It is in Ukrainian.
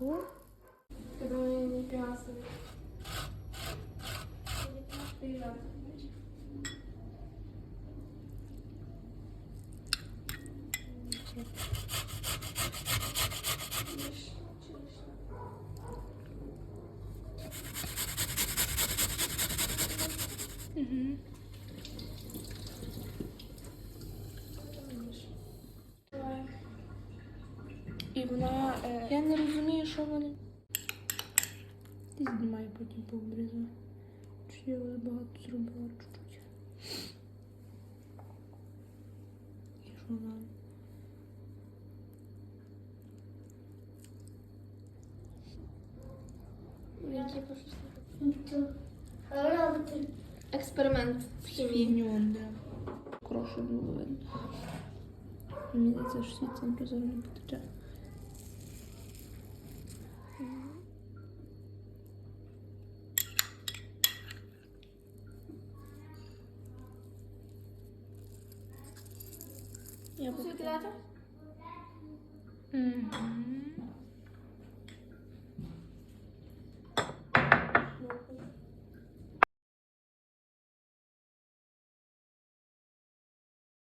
Не фіасовий. Приїжджати. Угу. І вона. Е, я не розумію, що вони. Ти знімай потім пообрізаю. Чи я багато зробила чуть-чуть. І що далі? Експеримент в хімії. Крошу було видно. Мені здається, що світ центру зараз не потече. Я Світлята? Угу.